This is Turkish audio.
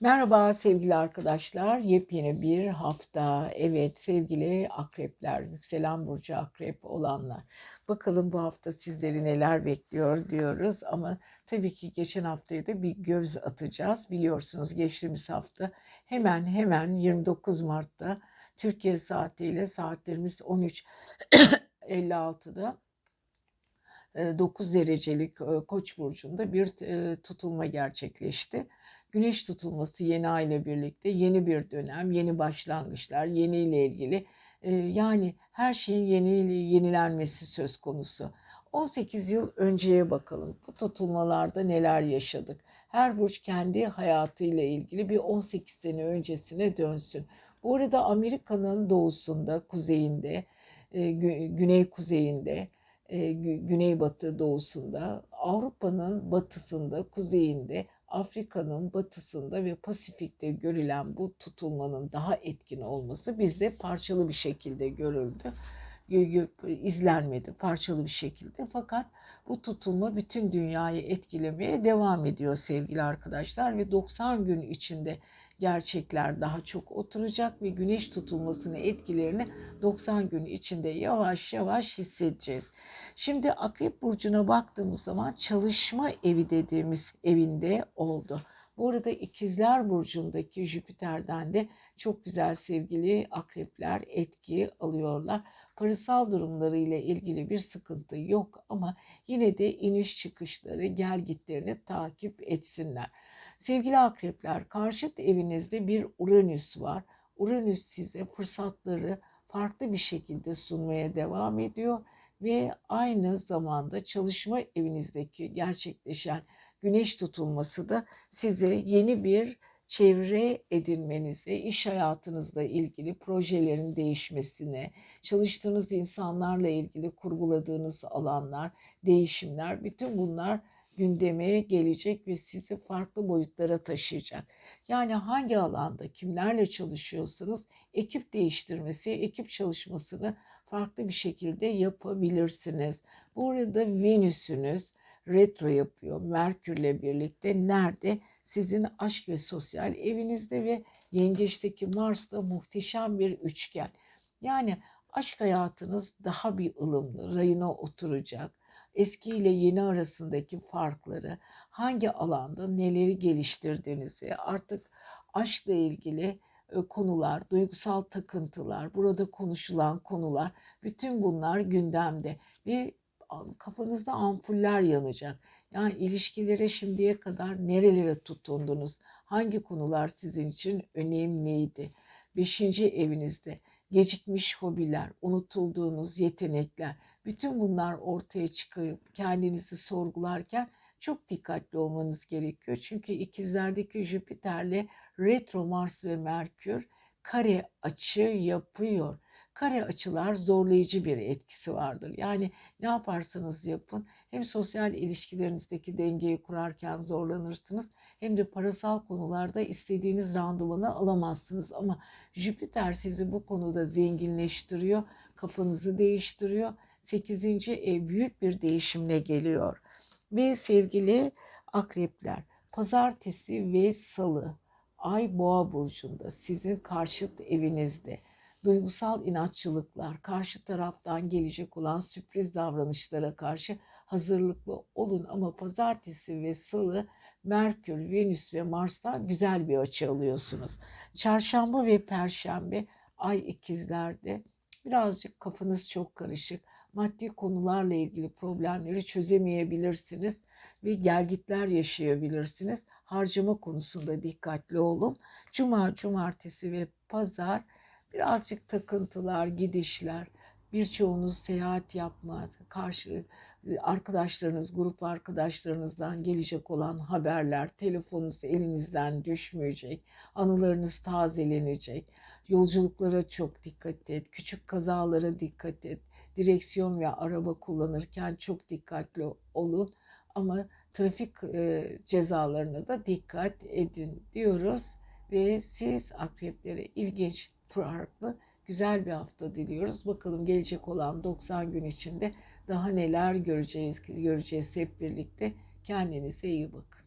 Merhaba sevgili arkadaşlar. Yepyeni bir hafta. Evet sevgili akrepler, yükselen burcu akrep olanlar. Bakalım bu hafta sizleri neler bekliyor diyoruz ama tabii ki geçen haftaya da bir göz atacağız. Biliyorsunuz geçtiğimiz hafta hemen hemen 29 Mart'ta Türkiye saatiyle saatlerimiz 13.56'da 9 derecelik e, Koç burcunda bir e, tutulma gerçekleşti. Güneş tutulması yeni ay ile birlikte yeni bir dönem, yeni başlangıçlar, yeni ile ilgili e, yani her şeyin yeni yenilenmesi söz konusu. 18 yıl önceye bakalım. Bu tutulmalarda neler yaşadık? Her burç kendi hayatıyla ilgili bir 18 sene öncesine dönsün. Bu arada Amerika'nın doğusunda, kuzeyinde, e, güney kuzeyinde, e, güneybatı doğusunda, Avrupa'nın batısında, kuzeyinde, Afrika'nın batısında ve Pasifik'te görülen bu tutulmanın daha etkin olması bizde parçalı bir şekilde görüldü. izlenmedi parçalı bir şekilde fakat bu tutulma bütün dünyayı etkilemeye devam ediyor sevgili arkadaşlar ve 90 gün içinde gerçekler daha çok oturacak ve güneş tutulmasının etkilerini 90 gün içinde yavaş yavaş hissedeceğiz. Şimdi Akrep Burcu'na baktığımız zaman çalışma evi dediğimiz evinde oldu. Bu arada İkizler Burcu'ndaki Jüpiter'den de çok güzel sevgili akrepler etki alıyorlar. Parasal durumları ile ilgili bir sıkıntı yok ama yine de iniş çıkışları gel gitlerini takip etsinler. Sevgili akrepler, karşıt evinizde bir Uranüs var. Uranüs size fırsatları farklı bir şekilde sunmaya devam ediyor ve aynı zamanda çalışma evinizdeki gerçekleşen güneş tutulması da size yeni bir çevre edinmenize, iş hayatınızla ilgili projelerin değişmesine, çalıştığınız insanlarla ilgili kurguladığınız alanlar, değişimler, bütün bunlar gündeme gelecek ve sizi farklı boyutlara taşıyacak. Yani hangi alanda kimlerle çalışıyorsanız ekip değiştirmesi, ekip çalışmasını farklı bir şekilde yapabilirsiniz. Bu arada Venüs'ünüz retro yapıyor. Merkürle birlikte nerede? Sizin aşk ve sosyal evinizde ve yengeçteki Mars'ta muhteşem bir üçgen. Yani aşk hayatınız daha bir ılımlı, rayına oturacak eski ile yeni arasındaki farkları, hangi alanda neleri geliştirdiğinizi, artık aşkla ilgili e, konular, duygusal takıntılar, burada konuşulan konular, bütün bunlar gündemde ve kafanızda ampuller yanacak. Yani ilişkilere şimdiye kadar nerelere tutundunuz? Hangi konular sizin için önemliydi? Beşinci evinizde gecikmiş hobiler, unutulduğunuz yetenekler, bütün bunlar ortaya çıkıp kendinizi sorgularken çok dikkatli olmanız gerekiyor. Çünkü ikizlerdeki Jüpiter'le retro Mars ve Merkür kare açı yapıyor. Kare açılar zorlayıcı bir etkisi vardır. Yani ne yaparsanız yapın hem sosyal ilişkilerinizdeki dengeyi kurarken zorlanırsınız hem de parasal konularda istediğiniz randımanı alamazsınız. Ama Jüpiter sizi bu konuda zenginleştiriyor, kafanızı değiştiriyor 8. ev büyük bir değişimle geliyor. Ve sevgili akrepler, pazartesi ve salı Ay Boğa burcunda sizin karşıt evinizde duygusal inatçılıklar, karşı taraftan gelecek olan sürpriz davranışlara karşı hazırlıklı olun ama pazartesi ve salı Merkür, Venüs ve Mars'tan güzel bir açı alıyorsunuz. Çarşamba ve perşembe ay ikizlerde birazcık kafanız çok karışık maddi konularla ilgili problemleri çözemeyebilirsiniz ve gelgitler yaşayabilirsiniz. Harcama konusunda dikkatli olun. Cuma, cumartesi ve pazar birazcık takıntılar, gidişler, birçoğunuz seyahat yapmaz, karşı arkadaşlarınız, grup arkadaşlarınızdan gelecek olan haberler, telefonunuz elinizden düşmeyecek, anılarınız tazelenecek. Yolculuklara çok dikkat et, küçük kazalara dikkat et. Direksiyon ve araba kullanırken çok dikkatli olun ama trafik e, cezalarına da dikkat edin diyoruz ve siz akreplere ilginç, farklı, güzel bir hafta diliyoruz. Bakalım gelecek olan 90 gün içinde daha neler göreceğiz göreceğiz hep birlikte. Kendinize iyi bakın.